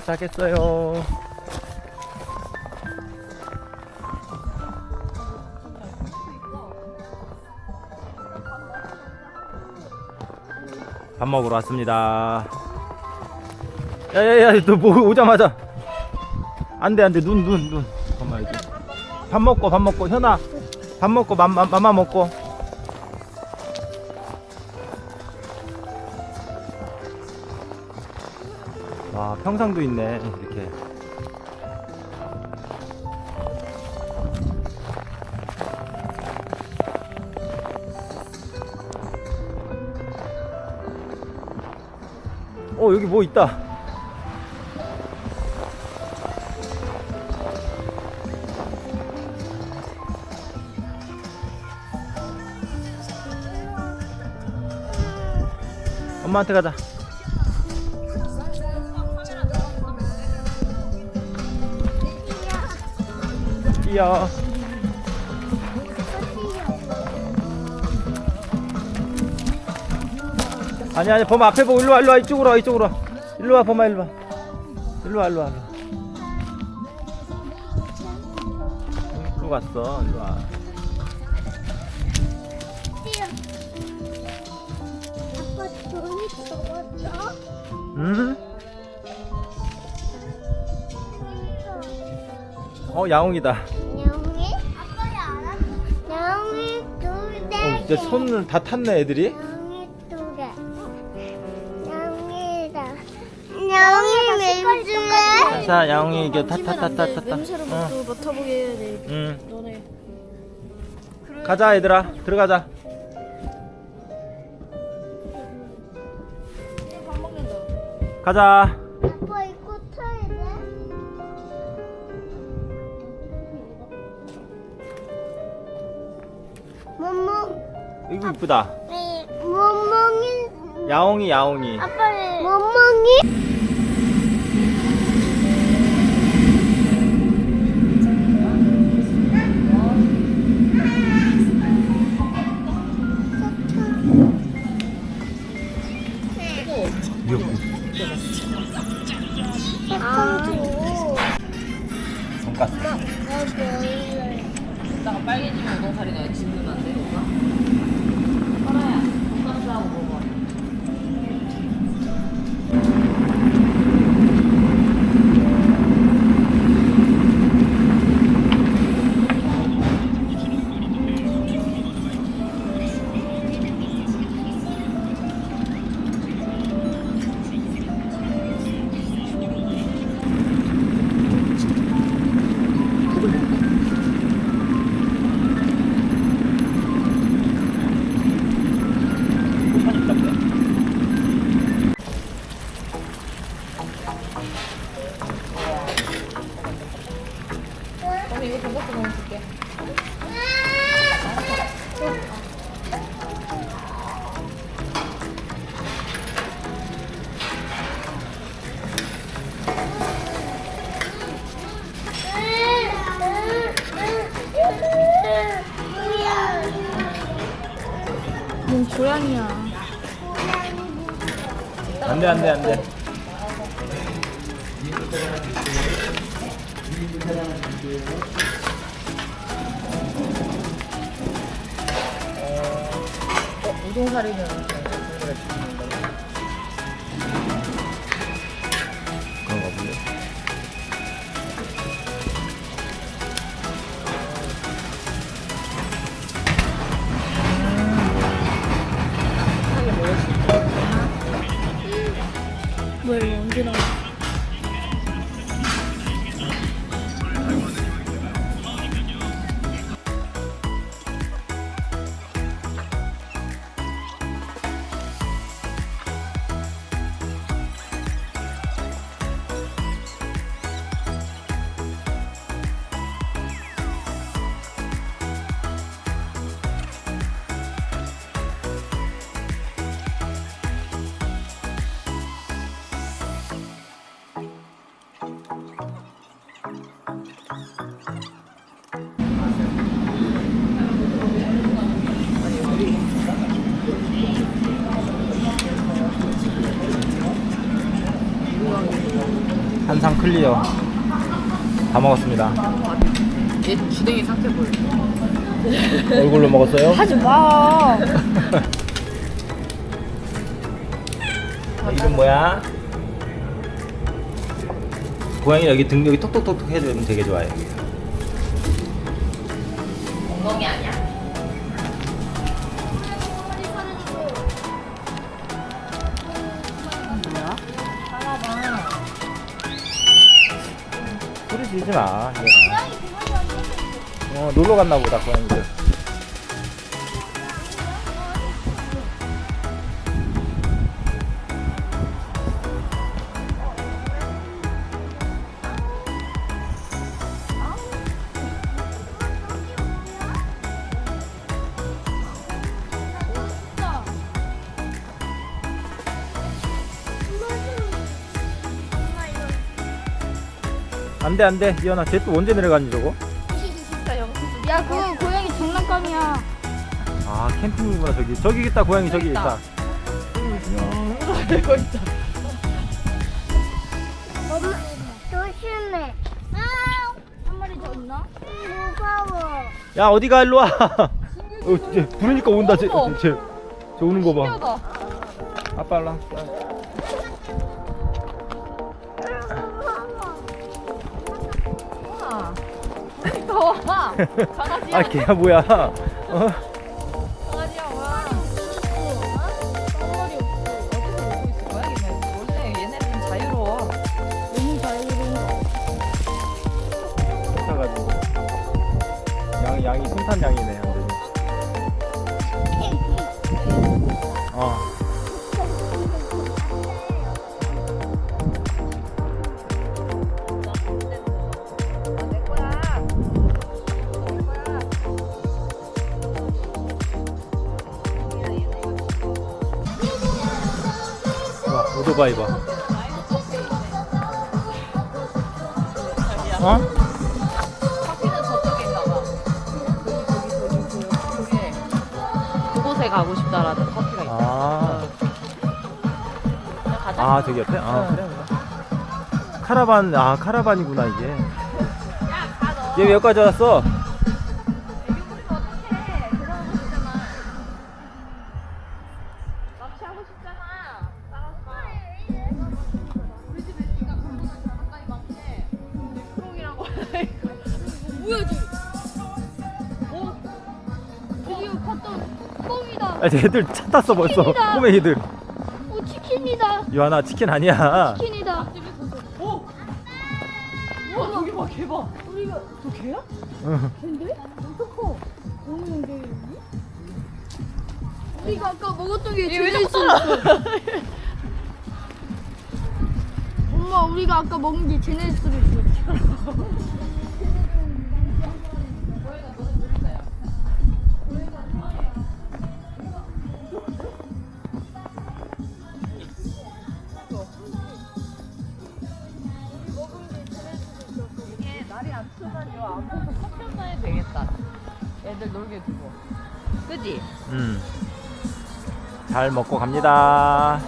도착했어요. 밥 먹으러 왔습니다. 야야야, 너 뭐 오자마자 안돼 안돼 눈 눈 눈. 밥 먹고 밥 먹고 현아 밥 먹고 맘마 먹고. 와 평상도 있네 이렇게. 어 여기 뭐 있다. 엄마한테 가자. 뛰어. 아니 아니 범아 앞에 보고 일로 와 일로 와 이쪽으로 와 이쪽으로 와 일로 와 범아 일로 와 일로 와 일로 와 일로 갔어 일로 와? 음? 어 야옹이다 이제 손을 다 탔네 애들이 양이. 양이다. 양이. 자 야옹이 이게 타타타타타타 냄새를 어. 맡고 맡아보게 해야 돼. 응 너네. 가자 얘들아 들어가자 밥 먹는다. 가자 아빠 이거 타야 돼? 멍멍. 이거 이쁘다 네, 멍멍이. 야옹이 야옹이 아빠 멍멍이. 아, 언니 이거 돈가스 너무 줄게. 뭔 고양이야. 안돼 안돼 안돼 어, 우동살이면 그런가 클리어. 다 먹었습니다. 얘 주댕이 상태 보여. 얼굴로 먹었어요? 하지 마. 이름 뭐야? 고양이 여기 등 여기 톡톡톡톡 해주면 되게 좋아해. 엉덩이 아니야? 지르지 마. 어 놀러 갔나 보다 고양이들. 안돼 안돼 이현아 쟤 또 언제 내려가니 저거? 야 그거 고양이 장난감이야. 아 캠핑이구나 저기 저기 있다 고양이 저기 있다. 엄마 조심해. 한 마리 더 있나? 무서워. 야 어디가 일로 와. 어, 쟤 부르니까 온다 쟤, 쟤, 쟤, 쟤 오는 거 봐. 신기하다. 아빠 일로 와. 와. 더워. 강아지야. 아 걔야 뭐야? 어? 강아지야 와. 덩어리 없어. 어떻게 울고 있을 거야 얘네? 원래 얘네는 좀 자유로워. 너무 자유로운 거. 가지고 양 양이 순탄 양이네 완전히. 어. 오토바이 봐. 어? 커피는 저쪽인가 봐. 저기 저기 저기 저기 저기 그곳에 가고 싶다라는 커피가 있다. 아. 가자. 아 저기 옆에? 아 그래 그래. 카라반 아 카라반이구나 이게. 얘 왜 여기까지 왔어? 아, 쟤들 차 탔어 벌써. 치킨이다. 꼬맹이들. 오 치킨이다. 유하나 치킨 아니야. 치킨이다. 와 저기 봐, 개 봐. 우리가 저 개야? 응. 근데 게 여기? 우리가 아까 먹었던 게 제일 있어. 엄마 우리가 아까 먹은 게 제네스로 있어. 날이 안 추면 요 앞에서 커피 한잔 해도 되겠다. 애들 놀게 두고. 그지? 음. 잘 먹고 갑니다.